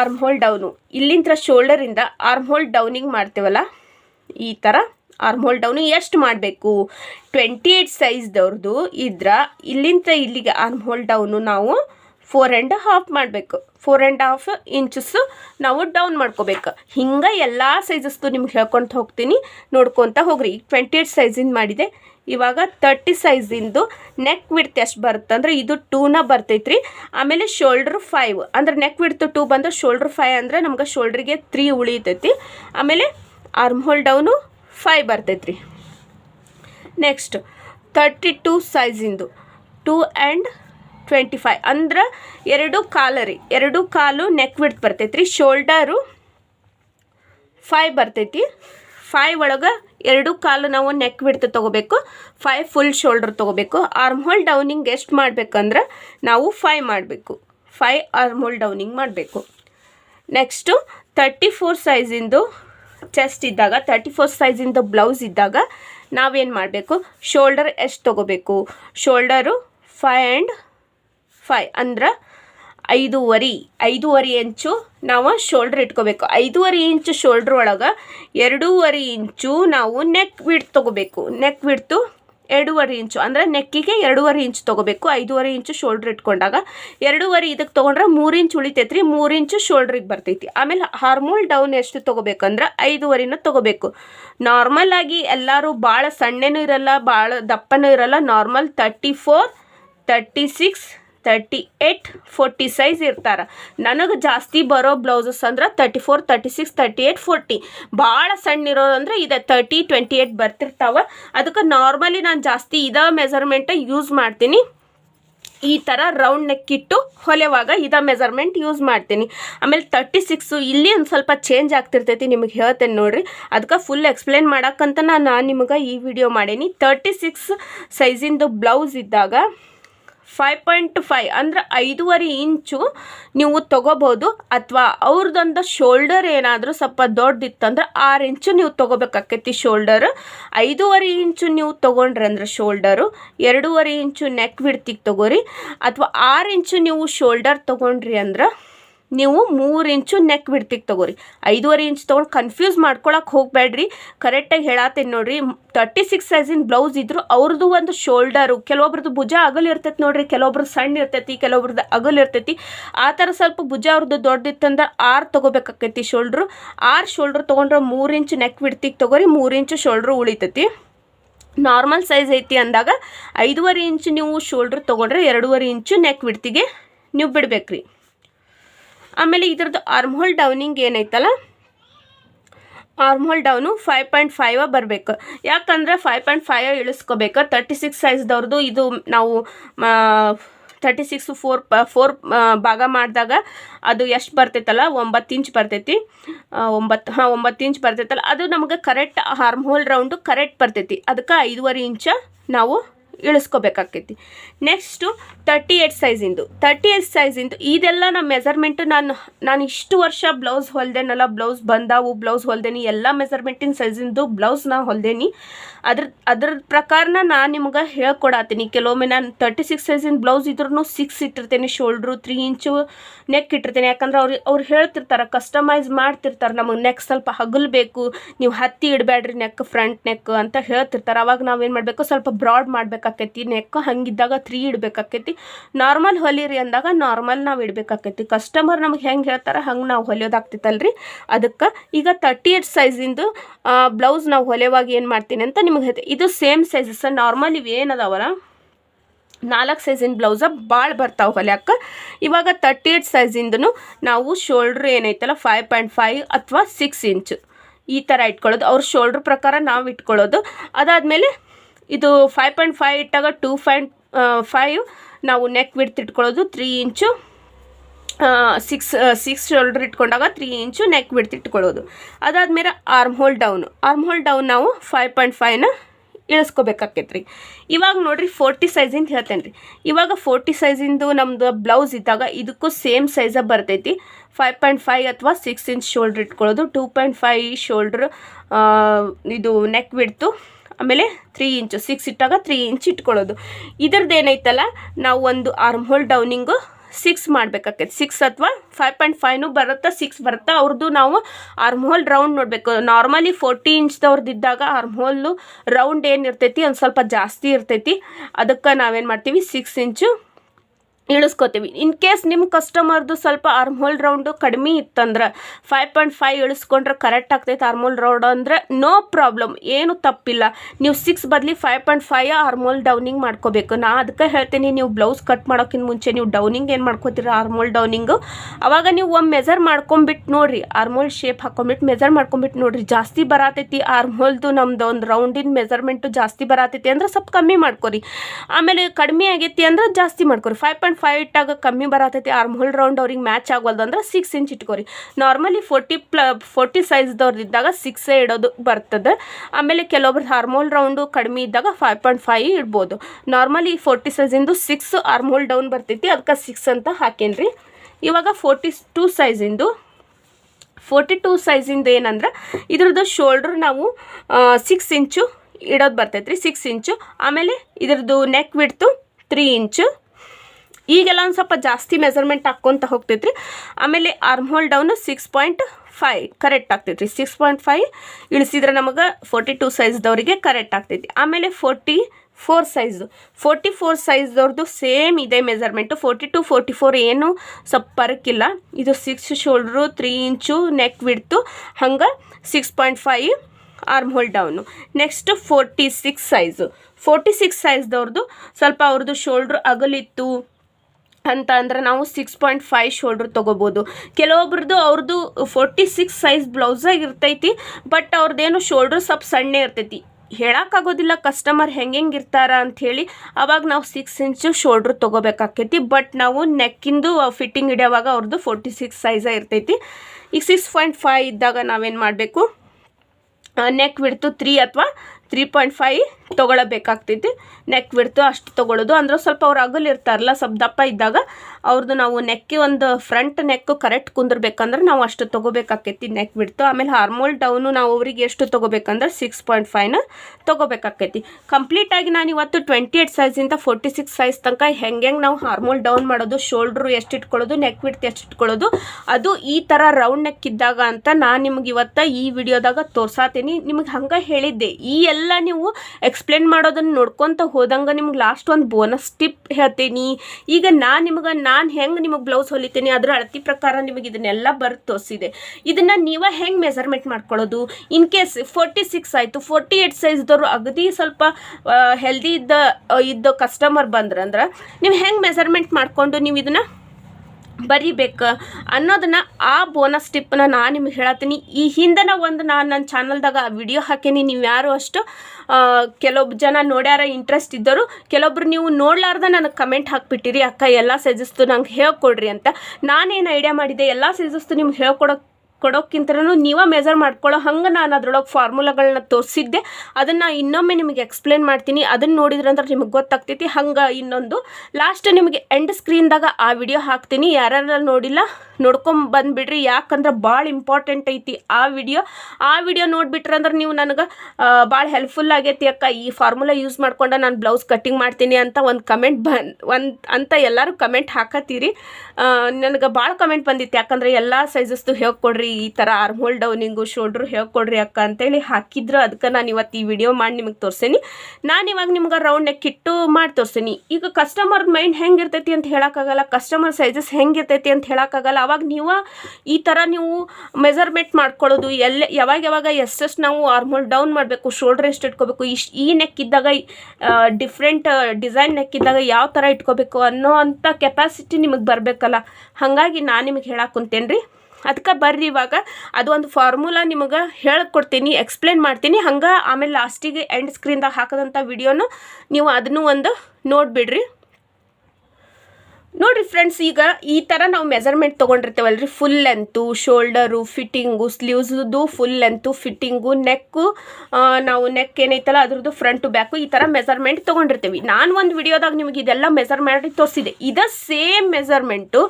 arm hole down ಇಲ್ಲಿಂದ ಶೋಲ್ಡರಿಂದ ಆರ್ಮ್ ಹೋಲ್ ಡೌನಿಗೆ ಮಾಡ್ತೇವಲ್ಲ? ಈ ಥರ ಆರ್ಮ್ ಹೋಲ್ ಡೌನು ಎಷ್ಟು ಮಾಡಬೇಕು? ಟ್ವೆಂಟಿ ಏಯ್ಟ್ ಸೈಜ್ದವ್ರದ್ದು ಇದ್ರ ಇಲ್ಲಿಂದ ಇಲ್ಲಿಗೆ ಆರ್ಮ್ ಹೋಲ್ ಡೌನು ನಾವು ಫೋರ್ ಆ್ಯಂಡ್ ಹಾಫ್ ಮಾಡಬೇಕು. ಫೋರ್ ಆ್ಯಂಡ್ ಹಾಫ್ ಇಂಚಸ್ಸು ನಾವು ಡೌನ್ ಮಾಡ್ಕೋಬೇಕು. ಹಿಂಗೆ ಎಲ್ಲ ಸೈಜಸ್ದು ನಿಮ್ಗೆ ಹೇಳ್ಕೊತ ಹೋಗ್ತೀನಿ. ನೋಡ್ಕೊತ ಹೋಗ್ರಿ. ಟ್ವೆಂಟಿ ಏಟ್ ಸೈಜಿಂದ ಮಾಡಿದೆ. ಇವಾಗ ತರ್ಟಿ ಸೈಜಿಂದು ನೆಕ್ ವಿಡ್ತ್ ಎಷ್ಟು ಬರುತ್ತೆ ಅಂದ್ರೆ ಇದು ಟೂನ ಬರ್ತೈತ್ರಿ. ಆಮೇಲೆ ಶೋಲ್ಡ್ರ್ ಫೈವ್ ಅಂದ್ರೆ ನೆಕ್ ವಿಡ್ತ್ ಟೂ ಬಂದ್ರೆ ಶೋಲ್ಡ್ರ್ ಫೈವ್ ಅಂದ್ರೆ ನಮ್ಗೆ ಶೋಲ್ಡ್ರಿಗೆ ತ್ರೀ ಉಳಿತೈತಿ. ಆಮೇಲೆ ಆರ್ಮ್ ಹೋಲ್ ಡೌನು ಫೈವ್ ಬರ್ತೈತ್ರಿ. ನೆಕ್ಸ್ಟ್ ತರ್ಟಿ ಟೂ ಸೈಜಿಂದು ಟೂ ಆ್ಯಂಡ್ ಟ್ವೆಂಟಿ ಫೈವ್ ಅಂದ್ರೆ ಎರಡು ಕಾಲರಿ, ಎರಡು ಕಾಲು ನೆಕ್ ವಿಡ್ತ್ ಬರ್ತೈತೆ ರೀ ಶೋಲ್ಡರು ಫೈ ಬರ್ತೈತಿ. ಫೈ ಒಳಗೆ ಎರಡು ಕಾಲು ನಾವು ನೆಕ್ ಬಿಡ್ತು ತೊಗೋಬೇಕು ಫೈ ಫುಲ್ ಶೋಲ್ಡರ್ ತೊಗೋಬೇಕು. ಆರ್ಮ್ ಹೋಲ್ ಡೌನಿಂಗ್ ಎಷ್ಟು ಮಾಡಬೇಕಂದ್ರೆ ನಾವು ಫೈ ಮಾಡಬೇಕು. ಫೈ ಆರ್ಮ್ ಹೋಲ್ ಡೌನಿಂಗ್ ಮಾಡಬೇಕು. ನೆಕ್ಸ್ಟು ತರ್ಟಿ ಫೋರ್ ಸೈಜಿಂದು ಚೆಸ್ಟ್ ಇದ್ದಾಗ ತರ್ಟಿ ಫೋರ್ ಸೈಜಿಂದು ಬ್ಲೌಸ್ ಇದ್ದಾಗ ನಾವೇನು ಮಾಡಬೇಕು? ಶೋಲ್ಡರ್ ಎಷ್ಟು ತೊಗೋಬೇಕು? ಶೋಲ್ಡರು ಫೈ ಆ್ಯಂಡ್ ಫೈ ಅಂದ್ರೆ ಐದೂವರೆ ಐದೂವರೆ ಇಂಚು ನಾವು ಶೋಲ್ಡ್ರ್ ಇಟ್ಕೋಬೇಕು. ಐದೂವರೆ ಇಂಚು ಶೋಲ್ಡ್ರ್ ಒಳಗೆ ಎರಡೂವರೆ ಇಂಚು ನಾವು ನೆಕ್ ವಿಡ್ ತೊಗೋಬೇಕು. ನೆಕ್ ವಿಡ್ತು ಎರಡೂವರೆ ಇಂಚು, ಅಂದರೆ ನೆಕ್ಕಿಗೆ ಎರಡೂವರೆ ಇಂಚು ತೊಗೋಬೇಕು. ಐದೂವರೆ ಇಂಚು ಶೋಲ್ಡ್ರ್ ಇಟ್ಕೊಂಡಾಗ ಎರಡೂವರೆ ಇದಕ್ಕೆ ತೊಗೊಂಡ್ರೆ ಮೂರು ಇಂಚು ಉಳಿತೈತ್ರಿ, ಮೂರು ಇಂಚು ಶೋಲ್ಡ್ರಿಗೆ ಬರ್ತೈತಿ. ಆಮೇಲೆ ಹಾರ್ಮೋಲ್ ಡೌನ್ ಎಷ್ಟು ತೊಗೋಬೇಕಂದ್ರೆ ಐದೂವರೆನ ತೊಗೋಬೇಕು. ನಾರ್ಮಲ್ ಆಗಿ ಎಲ್ಲರೂ ಭಾಳ ಸಣ್ಣನೂ ಇರಲ್ಲ ಭಾಳ ದಪ್ಪನೂ ಇರಲ್ಲ normal thirty four thirty six thirty eight forty size ಇರ್ತಾರೆ. ನನಗೆ ಜಾಸ್ತಿ ಬರೋ ಬ್ಲೌಸಸ್ ಅಂದ್ರೆ thirty four thirty six thirty eight forty ಭಾಳ ಸಣ್ಣ ಇರೋದಂದ್ರೆ ಇದೆ ತರ್ಟಿ ಟ್ವೆಂಟಿ ಏಯ್ಟ್ ಬರ್ತಿರ್ತಾವೆ. ಅದಕ್ಕೆ ನಾರ್ಮಲಿ ನಾನು ಜಾಸ್ತಿ ಇದೇ ಮೆಸರ್ಮೆಂಟ ಯೂಸ್ ಮಾಡ್ತೀನಿ. ಈ ಥರ ರೌಂಡ್ ನೆಕ್ ಇಟ್ಟು ಹೊಲೆವಾಗ ಇದ ಮೆಸರ್ಮೆಂಟ್ ಯೂಸ್ ಮಾಡ್ತೀನಿ. ಆಮೇಲೆ ತರ್ಟಿ ಸಿಕ್ಸು ಇಲ್ಲಿ ಒಂದು ಸ್ವಲ್ಪ ಚೇಂಜ್ ಆಗ್ತಿರ್ತೈತಿ, ನಿಮಗೆ ಹೇಳ್ತೇನೆ ನೋಡಿರಿ. ಅದಕ್ಕೆ ಫುಲ್ ಎಕ್ಸ್ಪ್ಲೇನ್ ಮಾಡೋಕ್ಕಂತ ನಾನು ನಿಮಗೆ ಈ ವಿಡಿಯೋ ಮಾಡೀನಿ. ತರ್ಟಿ ಸಿಕ್ಸ್ ಸೈಜಿಂದು ಬ್ಲೌಸ್ ಇದ್ದಾಗ ಫೈವ್ ಪಾಯಿಂಟ್ ಫೈವ್ ಅಂದರೆ ಐದೂವರೆ ಇಂಚು ನೀವು ತೊಗೋಬೋದು ಅಥವಾ ಅವ್ರದ್ದೊಂದು ಶೋಲ್ಡರ್ ಏನಾದರೂ ಸ್ವಲ್ಪ ದೊಡ್ಡದಿತ್ತಂದ್ರೆ ಆರು ಇಂಚು ನೀವು ತೊಗೋಬೇಕಾಕೈತಿ ಶೋಲ್ಡರ್. ಐದೂವರೆ ಇಂಚು ನೀವು ತೊಗೊಂಡ್ರಿ ಅಂದ್ರೆ ಶೋಲ್ಡರು. ಎರಡೂವರೆ ಇಂಚು ನೆಕ್ ಬಿಡ್ತಿಗೆ ತೊಗೋರಿ. ಅಥವಾ ಆರು ಇಂಚು ನೀವು ಶೋಲ್ಡರ್ ತೊಗೊಂಡ್ರಿ ಅಂದ್ರೆ ನೀವು ಮೂರು ಇಂಚು ನೆಕ್ ಬಿಡ್ತಿಗೆ ತೊಗೋರಿ. ಐದೂವರೆ ಇಂಚ್ ತೊಗೊಂಡು ಕನ್ಫ್ಯೂಸ್ ಮಾಡ್ಕೊಳಕ್ಕೆ ಹೋಗಬೇಡ್ರಿ. ಕರೆಕ್ಟಾಗಿ ಹೇಳತ್ತೇನೆ ನೋಡಿರಿ. ತರ್ಟಿ ಸಿಕ್ಸ್ ಸೈಜಿನ ಬ್ಲೌಸ್ ಇದ್ರು ಅವ್ರದ್ದು ಒಂದು ಶೋಲ್ಡರು ಕೆಲವೊಬ್ರದ್ದು ಭುಜ ಅಗಲ್ ಇರ್ತೈತಿ ನೋಡ್ರಿ. ಕೆಲವೊಬ್ರದ್ದು ಸಣ್ಣ ಇರ್ತೈತಿ, ಕೆಲವೊಬ್ರದ್ದು ಅಗಲ್ ಇರ್ತೈತಿ. ಆ ಥರ ಸ್ವಲ್ಪ ಭುಜ ಅವ್ರದ್ದು ದೊಡ್ಡದಿತ್ತಂದ್ರೆ ಆರು ತೊಗೋಬೇಕಾಕೈತಿ ಶೋಲ್ಡ್ರು ಆರು ಶೋಲ್ಡ್ರ್ ತೊಗೊಂಡ್ರೆ ಮೂರು ಇಂಚು ನೆಕ್ ಬಿಡ್ತಿಗೆ ತೊಗೋರಿ, ಮೂರು ಇಂಚು ಶೋಲ್ಡ್ರು ಉಳಿತೈತಿ. ನಾರ್ಮಲ್ ಸೈಜ್ ಐತಿ ಅಂದಾಗ ಐದೂವರೆ ಇಂಚು ನೀವು ಶೋಲ್ಡ್ರ್ ತೊಗೊಂಡ್ರೆ ಎರಡೂವರೆ ಇಂಚು ನೆಕ್ ಬಿಡ್ತಿಗೆ ನೀವು ಬಿಡ್ಬೇಕ್ರಿ. ಆಮೇಲೆ ಇದ್ರದ್ದು ಆರ್ಮ್ಹೋಲ್ ಡೌನಿಂಗ್ ಏನೈತಲ್ಲ? Armhole down five point five ಬರಬೇಕು. ಯಾಕಂದ್ರೆ ಫೈವ್ ಪಾಯಿಂಟ್ ಫೈವ್ ಇಳಿಸ್ಕೋಬೇಕು. ತರ್ಟಿ ಸಿಕ್ಸ್ ಸೈಜ್ದವ್ರದ್ದು ಇದು ನಾವು ತರ್ಟಿ ಸಿಕ್ಸ್ ಫೋರ್ ಪ ಫೋರ್ ಭಾಗ ಮಾಡಿದಾಗ ಅದು ಎಷ್ಟು ಬರ್ತೈತಲ್ಲ? ಒಂಬತ್ತು ಇಂಚ್ ಬರ್ತೈತಿ. ಒಂಬತ್ತು, ಹಾಂ, ಒಂಬತ್ತು ಇಂಚ್ ಬರ್ತೈತಲ್ಲ. ಅದು ನಮಗೆ ಕರೆಕ್ಟ್ ಆರ್ಮ್ಹೋಲ್ ರೌಂಡು ಕರೆಕ್ಟ್ ಬರ್ತೈತಿ. ಅದಕ್ಕೆ ಐದುವರೆ ಇಂಚ ನಾವು ಇಳಿಸ್ಕೋಬೇಕಾಕೈತಿ ನೆಕ್ಸ್ಟು ತರ್ಟಿ ಏಯ್ಟ್ ಸೈಜಿಂದು ತರ್ಟಿ ಏಯ್ಟ್ ಸೈಜಿಂದು ಇದೆಲ್ಲ ನಮ್ಮ ಮೆಸರ್ಮೆಂಟು ನಾನು ನಾನು ಇಷ್ಟು ವರ್ಷ ಬ್ಲೌಸ್ ಹೊಲ್ದೇನಲ್ಲ ಬ್ಲೌಸ್ ಬಂದಾವು ಬ್ಲೌಸ್ ಹೊಲ್ದೇನಿ, ಎಲ್ಲ ಮೆಸರ್ಮೆಂಟಿನ ಸೈಜಿಂದು ಬ್ಲೌಸ್ ನಾ ಹೊಲ್ದೇನಿ. ಅದ್ರ ಅದ್ರ ಪ್ರಕಾರನ ನಾನು ನಿಮ್ಗೆ ಹೇಳ್ಕೊಡತ್ತೀನಿ ಕೆಲವೊಮ್ಮೆ ನಾನು ತರ್ಟಿ ಸಿಕ್ಸ್ ಸೈಜಿನ ಬ್ಲೌಸ್ ಇದ್ರೂ ಸಿಕ್ಸ್ ಇಟ್ಟಿರ್ತೇನೆ ಶೋಲ್ಡ್ರು ತ್ರೀ ಇಂಚು ನೆಕ್ ಇಟ್ಟಿರ್ತೇನೆ. ಯಾಕಂದ್ರೆ ಅವ್ರು ಅವ್ರು ಹೇಳ್ತಿರ್ತಾರೆ ಕಸ್ಟಮೈಸ್ ಮಾಡ್ತಿರ್ತಾರೆ, ನಮಗೆ ನೆಕ್ ಸ್ವಲ್ಪ ಹಗಲು ಬೇಕು ನೀವು ಹತ್ತಿ ಇಡಬೇಡ್ರಿ ನೆಕ್ ಫ್ರಂಟ್ ನೆಕ್ ಅಂತ ಹೇಳ್ತಿರ್ತಾರೆ. ಅವಾಗ ನಾವೇನು ಮಾಡಬೇಕು, ಸ್ವಲ್ಪ ಬ್ರಾಡ್ ಮಾಡ್ಬೇಕಾಕೈತಿ ನೆಕ್ ಹಂಗಿದ್ದಾಗ ತ್ರೀ ಇಡಬೇಕಾಕೈತಿ. ನಾರ್ಮಲ್ ಹೊಲಿರಿ ಅಂದಾಗ ನಾರ್ಮಲ್ ನಾವು ಇಡಬೇಕಾಕೈತಿ. ಕಸ್ಟಮರ್ ನಮ್ಗೆ ಹೆಂಗೆ ಹೇಳ್ತಾರೆ ಹಂಗೆ ನಾವು ಹೊಲಿಯೋದಾಗ್ತಿತ್ತಲ್ರಿ. ಅದಕ್ಕೆ ಈಗ ತರ್ಟಿ ಏಟ್ ಸೈಜಿಂದು ಬ್ಲೌಸ್ ನಾವು ಹೊಲೆಯುವಾಗ ಏನು ಮಾಡ್ತೀನಿ ಅಂತ ನಿಮಗೆ ಹೇಳ್ತೀವಿ ಇದು ಸೇಮ್ ಸೈಜಸ್ ನಾರ್ಮಲ್ ಇವು ಏನದಾವಲ್ಲ ನಾಲ್ಕು ಸೈಜಿನ ಬ್ಲೌಸ ಭಾಳ ಬರ್ತಾವೆ ಹೊಲ್ಯಾಕ. ಇವಾಗ ತರ್ಟಿ ಏಟ್ ಸೈಜಿಂದನು ನಾವು ಶೋಲ್ಡ್ರ್ ಏನೈತಲ್ಲ ಫೈವ್ ಪಾಯಿಂಟ್ ಫೈವ್ ಅಥವಾ ಸಿಕ್ಸ್ ಇಂಚು ಈ ಥರ ಇಟ್ಕೊಳ್ಳೋದು. ಅವ್ರ ಶೋಲ್ಡ್ರ್ ಪ್ರಕಾರ ನಾವು ಇಟ್ಕೊಳ್ಳೋದು. ಅದಾದಮೇಲೆ ಇದು ಫೈವ್ ಪಾಯಿಂಟ್ ಫೈವ್ ಇಟ್ಟಾಗ ಟೂ ಪಾಯಿಂಟ್ ಫೈವ್ ನಾವು ನೆಕ್ ವಿಡ್ತ್ ಇಟ್ಕೊಳ್ಳೋದು three inch six six shoulder ಇಟ್ಕೊಂಡಾಗ ತ್ರೀ ಇಂಚು ನೆಕ್ ವಿಡ್ತ್ ಇಟ್ಕೊಳ್ಳೋದು. ಅದಾದಮೇಲೆ arm hole down arm hole down ನಾವು ಫೈವ್ ಪಾಯಿಂಟ್ ಫೈವ್ನ ಇಳಿಸ್ಕೋಬೇಕಾಕೈತ್ರಿ. ಇವಾಗ ನೋಡಿರಿ ಫೋರ್ಟಿ ಸೈಜಿಂದ ಹೇಳ್ತೇನೆ ರೀ ಇವಾಗ ಫೋರ್ಟಿ ಸೈಜಿಂದು ನಮ್ಮದು ಬ್ಲೌಸ್ ಇದ್ದಾಗ ಇದಕ್ಕೂ ಸೇಮ್ ಸೈಜ ಬರ್ತೈತಿ. ಫೈವ್ ಪಾಯಿಂಟ್ ಫೈವ್ ಅಥವಾ ಸಿಕ್ಸ್ ಇಂಚ್ ಶೋಲ್ಡ್ರ್ ಇಟ್ಕೊಳ್ಳೋದು ಟೂ ಪಾಯಿಂಟ್ ಫೈವ್ ಶೋಲ್ಡ್ರ್ ಇದು ನೆಕ್ ಬಿಡ್ತು ಆಮೇಲೆ ತ್ರೀ ಇಂಚು ಸಿಕ್ಸ್ ಇಟ್ಟಾಗ ತ್ರೀ ಇಂಚ್ ಇಟ್ಕೊಳ್ಳೋದು. ಇದ್ರದ್ದು ಏನೈತಲ್ಲ, ನಾವು ಒಂದು ಆರ್ಮ್ ಹೋಲ್ ಡೌನಿಂಗು ಸಿಕ್ಸ್ ಮಾಡ್ಬೇಕಾಕೈತಿ. ಸಿಕ್ಸ್ ಅಥವಾ ಫೈವ್ ಪಾಯಿಂಟ್ ಫೈವ್ನು ಬರುತ್ತಾ ಸಿಕ್ಸ್ ಬರುತ್ತಾ ಅವ್ರದ್ದು ನಾವು ಆರ್ಮ್ ಹೋಲ್ ರೌಂಡ್ ನೋಡಬೇಕು. ನಾರ್ಮಲಿ ಫೋರ್ಟಿ ಇಂಚ್ದವ್ರದ್ದು ಇದ್ದಾಗ ಆರ್ಮ್ ಹೋಲು ರೌಂಡ್ ಏನಿರ್ತೈತಿ ಒಂದು ಸ್ವಲ್ಪ ಜಾಸ್ತಿ ಇರ್ತೈತಿ. ಅದಕ್ಕೆ ನಾವೇನು ಮಾಡ್ತೀವಿ ಸಿಕ್ಸ್ ಇಂಚು ಇಳಿಸ್ಕೋತೀವಿ. ಇನ್ ಕೇಸ್ ನಿಮ್ಮ ಕಸ್ಟಮರ್ದು ಸ್ವಲ್ಪ ಆರ್ಮೋಲ್ ರೌಂಡು ಕಡಿಮೆ ಇತ್ತಂದ್ರೆ ಫೈವ್ ಪಾಯಿಂಟ್ ಫೈವ್ ಇಳಿಸ್ಕೊಂಡ್ರೆ ಕರೆಕ್ಟ್ ಆಗ್ತೈತೆ ಆರ್ಮೋಲ್ ರೌಂಡ್ ಅಂದರೆ ನೋ ಪ್ರಾಬ್ಲಮ್ ಏನು ತಪ್ಪಿಲ್ಲ. ನೀವು ಸಿಕ್ಸ್ ಬದಲಿ five point five armhole downing ಮಾಡ್ಕೋಬೇಕು. ನಾ ಅದಕ್ಕೆ ಹೇಳ್ತೀನಿ ನೀವು ಬ್ಲೌಸ್ ಕಟ್ ಮಾಡೋಕ್ಕಿಂತ ಮುಂಚೆ ನೀವು ಡೌನಿಂಗ್ ಏನು ಮಾಡ್ಕೋತೀರ? ಆರ್ಮೋಲ್ ಡೌನಿಂಗು ಅವಾಗ ನೀವು ಒಮ್ಮೆ ಮೆಜರ್ ಮಾಡ್ಕೊಂಬಿಟ್ಟು ನೋಡಿರಿ. ಆರ್ಮೋಲ್ ಶೇಪ್ ಹಾಕೊಂಬಿಟ್ಟು ಮೆಜರ್ ಮಾಡ್ಕೊಂಬಿಟ್ಟು ನೋಡಿರಿ. ಜಾಸ್ತಿ ಬರತೈತಿ ಆರ್ಮೋಲ್ದು ನಮ್ದು ಒಂದು ರೌಂಡಿನ ಮೆಜರ್ಮೆಂಟು ಜಾಸ್ತಿ ಬರತೈತಿ ಅಂದ್ರೆ ಸ್ವಲ್ಪ ಕಮ್ಮಿ ಮಾಡ್ಕೋರಿ. ಆಮೇಲೆ ಕಡಿಮೆ ಆಗೈತಿ ಅಂದ್ರೆ ಜಾಸ್ತಿ ಮಾಡ್ಕೊರಿ. ಫೈವ್ ಫೈವ್ ಇಟ್ಟಾಗ ಕಮ್ಮಿ ಬರತೈತಿ. ಆರ್ಮ್ ಹೋಲ್ ರೌಂಡ್ ಅವ್ರಿಗೆ ಮ್ಯಾಚ್ ಆಗವಲ್ದು ಅಂದ್ರೆ ಸಿಕ್ಸ್ ಇಂಚ್ ಇಟ್ಕೋರಿ. ನಾರ್ಮಲಿ ಫೋರ್ಟಿ ಪ್ಲ ಫೋರ್ಟಿ ಸೈಜ್ದವ್ರದ್ದು ಇದ್ದಾಗ ಸಿಕ್ಸೇ ಇಡೋದು ಬರ್ತದೆ. ಆಮೇಲೆ ಕೆಲವೊಬ್ರದ್ದು ಹಾರ್ಮೋಲ್ ರೌಂಡು ಕಡಿಮೆ ಇದ್ದಾಗ ಫೈವ್ ಪಾಯಿಂಟ್ ಫೈವ್ ಇಡ್ಬೋದು. ನಾರ್ಮಲಿ ಫೋರ್ಟಿ ಸೈಜಿಂದು ಸಿಕ್ಸ್ ಆರ್ಮೋಲ್ ಡೌನ್ ಬರ್ತೈತಿ. ಅದಕ್ಕೆ ಸಿಕ್ಸ್ ಅಂತ ಹಾಕೇನ್ರಿ. ಇವಾಗ ಫೋರ್ಟಿ ಟೂ ಸೈಜಿಂದು ಫೋರ್ಟಿ ಟೂ ಸೈಜಿಂದು ಏನಂದ್ರೆ ಇದ್ರದ್ದು ಶೋಲ್ಡ್ರ್ ನಾವು ಸಿಕ್ಸ್ ಇಂಚು ಇಡೋದು ಬರ್ತೈತೆ ರೀ ಸಿಕ್ಸ್ ಇಂಚು ಆಮೇಲೆ ಇದ್ರದ್ದು ನೆಕ್ ಬಿಡ್ತು ತ್ರೀ ಇಂಚು ಈಗೆಲ್ಲ ಒಂದು ಸ್ವಲ್ಪ ಜಾಸ್ತಿ ಮೆಜರ್ಮೆಂಟ್ ಹಾಕ್ಕೊಂತ ಹೋಗ್ತೈತ್ರಿ. ಆಮೇಲೆ arm hole down six point five correct ಆಗ್ತೈತ್ರಿ. ಸಿಕ್ಸ್ ಪಾಯಿಂಟ್ ಫೈವ್ ಇಳಿಸಿದ್ರೆ ನಮಗೆ ಫೋರ್ಟಿ ಟೂ ಸೈಜ್ದವರಿಗೆ ಕರೆಕ್ಟ್ ಆಗ್ತೈತಿ. ಆಮೇಲೆ forty four size forty four ಸೈಜ್ದವ್ರದ್ದು same ಇದೆ measurement forty two forty four ಏನು ಸ್ವಲ್ಪ ಪರಕ್ಕಿಲ್ಲ ಇದು six shoulder three inch neck ಬಿಡ್ತು ಹಂಗೆ six point five arm hole down next forty six size forty six ಸೈಜ್ದವ್ರದ್ದು ಸ್ವಲ್ಪ ಅವ್ರದ್ದು ಶೋಲ್ಡ್ರ್ ಅಗಲಿತ್ತು ಅಂತ ಅಂದ್ರೆ ನಾವು ಸಿಕ್ಸ್ ಪಾಯಿಂಟ್ ಫೈವ್ ಶೋಲ್ಡ್ರ್ ತೊಗೋಬೋದು. ಕೆಲವೊಬ್ರದ್ದು ಅವ್ರದ್ದು ಫೋರ್ಟಿ ಸಿಕ್ಸ್ ಸೈಜ್ ಬ್ಲೌಸಾಗಿ ಇರ್ತೈತಿ ಬಟ್ ಅವ್ರದ್ದೇನು ಶೋಲ್ಡ್ರ್ ಸ್ವಲ್ಪ ಸಣ್ಣ ಇರ್ತೈತಿ. ಹೇಳೋಕ್ಕಾಗೋದಿಲ್ಲ ಕಸ್ಟಮರ್ ಹೆಂಗೆ ಹೆಂಗೆ ಇರ್ತಾರ ಅಂಥೇಳಿ ಅವಾಗ ನಾವು ಸಿಕ್ಸ್ ಇಂಚು ಶೋಲ್ಡ್ರ್ ತೊಗೋಬೇಕಾಕೈತಿ ಬಟ್ ನಾವು ನೆಕ್ಕಿಂದು ಫಿಟ್ಟಿಂಗ್ ಹಿಡಿಯೋವಾಗ ಅವ್ರದ್ದು ಫೋರ್ಟಿ ಸಿಕ್ಸ್ ಸೈಜ ಇರ್ತೈತಿ. ಈಗ ಸಿಕ್ಸ್ ಪಾಯಿಂಟ್ ಫೈವ್ ಇದ್ದಾಗ ನಾವೇನು ಮಾಡಬೇಕು? ನೆಕ್ ಬಿಡ್ತು ತ್ರೀ ಅಥವಾ ತ್ರೀ ಪಾಯಿಂಟ್ ಫೈ ತೊಗೊಳಬೇಕಾಗ್ತೈತಿ ನೆಕ್ ಬಿಡ್ತು ಅಷ್ಟು ತೊಗೊಳ್ಳೋದು. ಅಂದ್ರೆ ಸ್ವಲ್ಪ ಅವ್ರು ಅಗಲಿರ್ತಾರಲ್ಲ ಸ್ವಲ್ಪ ದಪ್ಪ ಇದ್ದಾಗ ಅವ್ರದ್ದು ನಾವು ನೆಕ್ಕಿ ಒಂದು ಫ್ರಂಟ್ ನೆಕ್ ಕರೆಕ್ಟ್ ಕುಂದಿರ್ಬೇಕಂದ್ರೆ ನಾವು ಅಷ್ಟು ತೊಗೋಬೇಕಾಕೈತಿ ನೆಕ್ ಬಿಡ್ತು ಆಮೇಲೆ ಹಾರ್ಮೋಲ್ ಡೌನು ನಾವು ಅವ್ರಿಗೆ ಎಷ್ಟು ತೊಗೋಬೇಕಂದ್ರೆ ಸಿಕ್ಸ್ ಪಾಯಿಂಟ್ ಫೈವ್ನ ತೊಗೋಬೇಕಾಕೈತಿ. ಕಂಪ್ಲೀಟಾಗಿ ನಾನು ಇವತ್ತು ಟ್ವೆಂಟಿ ಏಯ್ಟ್ ಸೈಜಿಂದ ಫೋರ್ಟಿ ಸಿಕ್ಸ್ ಸೈಜ್ ತನಕ ಹೆಂಗೆ ಹೆಂಗೆ ನಾವು ಹಾರ್ಮೋಲ್ ಡೌನ್ ಮಾಡೋದು ಶೋಲ್ಡ್ರು ಎಷ್ಟು ಇಟ್ಕೊಳ್ಳೋದು ನೆಕ್ ಬಿಡ್ತು ಎಷ್ಟು ಇಟ್ಕೊಳ್ಳೋದು, ಅದು ಈ ಥರ ರೌಂಡ್ ನೆಕ್ ಇದ್ದಾಗ ಅಂತ ನಾನು ನಿಮ್ಗೆ ಇವತ್ತು ಈ ವಿಡಿಯೋದಾಗ ತೋರ್ಸಾತೀನಿ. ನಿಮ್ಗೆ ಹಂಗೆ ಹೇಳಿದ್ದೆ. ಈ ಎಲ್ಲ ನೀವು ಎಕ್ಸ್ಪ್ಲೇನ್ ಮಾಡೋದನ್ನು ನೋಡ್ಕೊತ ಹೋದಂಗೆ ನಿಮ್ಗೆ ಲಾಸ್ಟ್ ಒಂದು ಬೋನಸ್ ಟಿಪ್ ಹೇಳ್ತೀನಿ. ಈಗ ನಾನು ನಿಮ್ಗೆ ನಾನು ಹೆಂಗೆ ನಿಮಗೆ ಬ್ಲೌಸ್ ಹೊಲಿತೀನಿ? ಅದರ ಅಳತಿ ಪ್ರಕಾರ ನಿಮಗೆ ಇದನ್ನೆಲ್ಲ ಬರ್ ತೋರಿಸಿದೆ. ಇದನ್ನು ನೀವೇ ಹೆಂಗೆ ಮೆಸರ್ಮೆಂಟ್ ಮಾಡ್ಕೊಳ್ಳೋದು? ಇನ್ ಕೇಸ್ ಫೋರ್ಟಿ ಸಿಕ್ಸ್ ಆಯಿತು ಫೋರ್ಟಿ ಏಯ್ಟ್ ಸೈಜ್ದವರು ಅಗದಿ ಸ್ವಲ್ಪ ಹೆಲ್ದಿ ಇದ್ದ ಇದ್ದ ಕಸ್ಟಮರ್ ಬಂದ್ರಂದ್ರೆ, ನೀವು ಹೆಂಗೆ ಮೆಸರ್ಮೆಂಟ್ ಮಾಡಿಕೊಂಡು ನೀವು ಇದನ್ನು ಬರಿಬೇಕು ಅನ್ನೋದನ್ನ ಆ ಬೋನಸ್ ಟಿಪ್ಪನ್ನ ನಾನು ನಿಮ್ಗೆ ಹೇಳತ್ತೀನಿ. ಈ ಹಿಂದನ ಒಂದು ನಾನು ನನ್ನ ಚಾನಲ್ದಾಗ ವಿಡಿಯೋ ಹಾಕೀನಿ. ನೀವು ಯಾರು ಅಷ್ಟು ಕೆಲವೊಬ್ಬ ಜನ ನೋಡ್ಯಾರ ಇಂಟ್ರೆಸ್ಟ್ ಇದ್ದರು, ಕೆಲವೊಬ್ರು ನೀವು ನೋಡ್ಲಾರ್ದ ನನಗೆ ಕಮೆಂಟ್ ಹಾಕಿಬಿಟ್ಟಿರಿ. ಅಕ್ಕ, ಎಲ್ಲ ಸಜೆಸ್ತು ನಂಗೆ ಹೇಳ್ಕೊಡ್ರಿ ಅಂತ. ನಾನೇನು ಐಡಿಯಾ ಮಾಡಿದೆ ಎಲ್ಲ ಸಜೆಸ್ತು ನಿಮ್ಗೆ ಹೇಳ್ಕೊಡೋಕೆ ಕೊಡೋಕ್ಕಿಂತನೂ ನೀವೇ ಮೆಜರ್ ಮಾಡ್ಕೊಳ್ಳೋ ಹಂಗೆ ನಾನು ಅದ್ರೊಳಗೆ ಫಾರ್ಮುಲಾಗಳನ್ನ ತೋರಿಸಿದ್ದೆ. ಅದನ್ನು ಇನ್ನೊಮ್ಮೆ ನಿಮಗೆ ಎಕ್ಸ್ಪ್ಲೇನ್ ಮಾಡ್ತೀನಿ. ಅದನ್ನು ನೋಡಿದ್ರಂದ್ರೆ ನಿಮಗೆ ಗೊತ್ತಾಗ್ತೈತಿ. ಹಂಗೆ ಇನ್ನೊಂದು. ಲಾಸ್ಟ್ ನಿಮಗೆ ಎಂಡ್ ಸ್ಕ್ರೀನ್ದಾಗ ಆ ವಿಡಿಯೋ ಹಾಕ್ತೀನಿ. ಯಾರ್ಯಾರು ನೋಡಿಲ್ಲ? ನೋಡ್ಕೊಂಡ್ ಬಂದುಬಿಡ್ರಿ. ಯಾಕಂದ್ರೆ ಭಾಳ ಇಂಪಾರ್ಟೆಂಟ್ ಐತಿ ಆ ವಿಡಿಯೋ ಆ ವಿಡಿಯೋ ನೋಡಿಬಿಟ್ರೆ ಅಂದ್ರೆ ನೀವು ನನಗೆ ಭಾಳ ಹೆಲ್ಪ್ಫುಲ್ ಆಗೈತಿ ಅಕ್ಕ. ಈ ಫಾರ್ಮುಲಾ ಯೂಸ್ ಮಾಡ್ಕೊಂಡು ನಾನು ಬ್ಲೌಸ್ ಕಟ್ಟಿಂಗ್ ಮಾಡ್ತೀನಿ ಅಂತ ಒಂದು ಕಮೆಂಟ್ ಬನ್ ಒಂದು, ಅಂತ ಎಲ್ಲರೂ ಕಮೆಂಟ್ ಹಾಕತ್ತೀರಿ. ನನಗೆ ಭಾಳ ಕಮೆಂಟ್ ಬಂದಿತ್ತು. ಯಾಕಂದ್ರೆ ಎಲ್ಲ ಸೈಜಸ್ದು ಹೇಳ್ಕೊಡ್ರಿ ಈ ಥರ ಆರ್ಮ್ ಹೋಲ್ ಡೌನಿಂಗು ಶೋಲ್ಡ್ರು ಹೇಳ್ಕೊಡ್ರಿ ಅಕ್ಕ ಅಂತೇಳಿ ಹಾಕಿದ್ರು. ಅದಕ್ಕೆ ನಾನು ಇವತ್ತು ಈ ವಿಡಿಯೋ ಮಾಡಿ ನಿಮಗೆ ತೋರಿಸೀನಿ. ನಾನು ಇವಾಗ ನಿಮ್ಗೆ ರೌಂಡ್ ನೆಕ್ ಇಟ್ಟು ಮಾಡಿ ತೋರಿಸ್ತೀನಿ ಈಗ ಕಸ್ಟಮರ್ ಮೈಂಡ್ ಹೆಂಗಿರ್ತೈತಿ ಅಂತ ಹೇಳೋಕ್ಕಾಗಲ್ಲ ಕಸ್ಟಮರ್ ಸೈಜಸ್ ಹೆಂಗಿರ್ತೈತಿ ಅಂತ ಹೇಳೋಕ್ಕಾಗಲ್ಲ ಅವಾಗ ನೀವು ಈ ಥರ ನೀವು ಮೆಜರ್ಮೆಂಟ್ ಮಾಡ್ಕೊಳ್ಳೋದು, ಎಲ್ಲ ಯಾವಾಗ ಯಾವಾಗ ಎಷ್ಟೆಷ್ಟು ನಾವು ಆರ್ಮೋಲ್ ಡೌನ್ ಮಾಡಬೇಕು ಶೋಲ್ಡ್ರ್ ಎಷ್ಟು ಇಟ್ಕೋಬೇಕು, ಇಷ್ಟು ಈ ನೆಕ್ ಇದ್ದಾಗ ಡಿಫ್ರೆಂಟ್ ಡಿಸೈನ್ ನೆಕ್ ಇದ್ದಾಗ ಯಾವ ಥರ ಇಟ್ಕೋಬೇಕು ಅನ್ನೋ ಅಂಥ ಕೆಪಾಸಿಟಿ ನಿಮಗೆ ಬರಬೇಕಲ್ಲ. ಹಾಗಾಗಿ ನಾನು ನಿಮಗೆ ಹೇಳಕ್ಕೆ ರೀ ಅದಕ್ಕೆ ಬರ್ರಿ ಇವಾಗ. ಅದು ಒಂದು ಫಾರ್ಮುಲಾ ನಿಮಗೆ ಹೇಳ್ಕೊಡ್ತೀನಿ ಎಕ್ಸ್ಪ್ಲೇನ್ ಮಾಡ್ತೀನಿ. ಹಂಗೆ ಆಮೇಲೆ ಲಾಸ್ಟಿಗೆ ಎಂಡ್ ಸ್ಕ್ರೀನ್ದಾಗ ಹಾಕೋದಂಥ ವಿಡಿಯೋನು ನೀವು ಅದನ್ನು ಒಂದು ನೋಡಿಬಿಡ್ರಿ. ನೋಡ್ರಿ ಫ್ರೆಂಡ್ಸ್ ಈಗ ಈ ಥರ ನಾವು ಮೆಸರ್ಮೆಂಟ್ ತೊಗೊಂಡಿರ್ತೇವಲ್ರಿ. ಫುಲ್ ಲೆಂತು ಶೋಲ್ಡರು ಫಿಟ್ಟಿಂಗು ಸ್ಲೀವ್ಸ್ದು ಫುಲ್ ಲೆಂತು ಫಿಟ್ಟಿಂಗು ನೆಕ್ಕು ನಾವು ನೆಕ್ ಏನೈತಲ್ಲ, ಅದ್ರದ್ದು ಫ್ರಂಟು ಬ್ಯಾಕು ಈ ಥರ ಮೆಸರ್ಮೆಂಟ್ ತೊಗೊಂಡಿರ್ತೀವಿ. ನಾನು ಒಂದು ವಿಡಿಯೋದಾಗ ನಿಮಗೆ ಇದೆಲ್ಲ ಮೆಸರ್ ಮಾಡಿ ತೋರಿಸಿದೆ. ಇದ ಸೇಮ್ ಮೆಸರ್ಮೆಂಟು